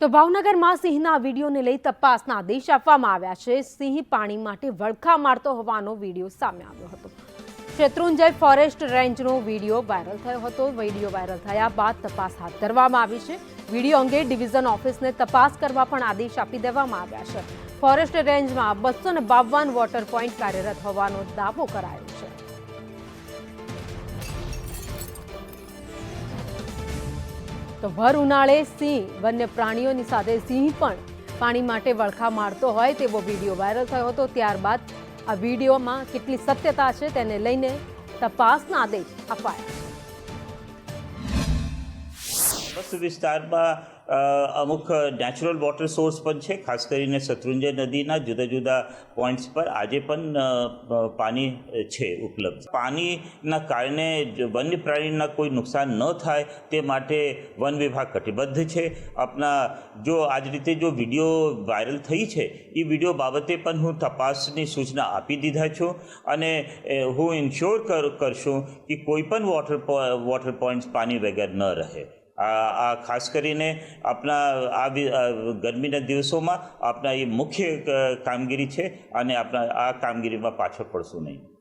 તો ભાવનગરમાં સિંહના વિડીયોને લઈ તપાસના આદેશ આપવામાં આવ્યા છે. સિંહ પાણી માટે વળખા મારતો હોવાનો વીડિયો સામે આવ્યો હતો. શેત્રુંજય ફોરેસ્ટ રેન્જનો વીડિયો વાયરલ થયો હતો. વીડિયો વાયરલ થયા બાદ તપાસ હાથ ધરવામાં આવી છે. વીડિયો અંગે ડિવિઝન ઓફિસને તપાસ કરવા પણ આદેશ આપી દેવામાં આવ્યા છે. ફોરેસ્ટ રેન્જમાં બસો બાવન વોટર પોઈન્ટ કાર્યરત હોવાનો દાવો કરાયો છે. તો ભર ઉનાળે સિંહ, વન્ય પ્રાણીઓની સાથે સિંહ પણ પાણી માટે વળખા મારતો હોય તેવો વીડિયો વાયરલ થયો હતો. ત્યારબાદ આ વિડીયોમાં કેટલી સત્યતા છે તેને લઈને તપાસના આદેશ અપાયા. બસ વિસ્તારમાં અમુક નેચરલ વોટર સોર્સ પણ છે, ખાસ કરીને શત્રુંજય નદીના જુદા જુદા પોઈન્ટ્સ પર આજે પણ પાણી છે ઉપલબ્ધ. પાણીના કારણે વન્ય પ્રાણીના કોઈ નુકસાન ન થાય તે માટે વન વિભાગ કટિબદ્ધ છે. આપના જો આજ રીતે જો વીડિયો વાયરલ થઈ છે એ વીડિયો બાબતે પણ હું તપાસની સૂચના આપી દીધા છું અને હું ઇન્શ્યોર કર, કરશું કે કોઈ પણ વોટર વોટર પોઈન્ટ્સ પાણી વગર ન રહે. આ ખાસ કરીને આપણા આ ગરમીના દિવસોમાં આપણા એ મુખ્ય કામગીરી છે અને આપણા આ કામગીરીમાં પાછળ પડશું નહીં.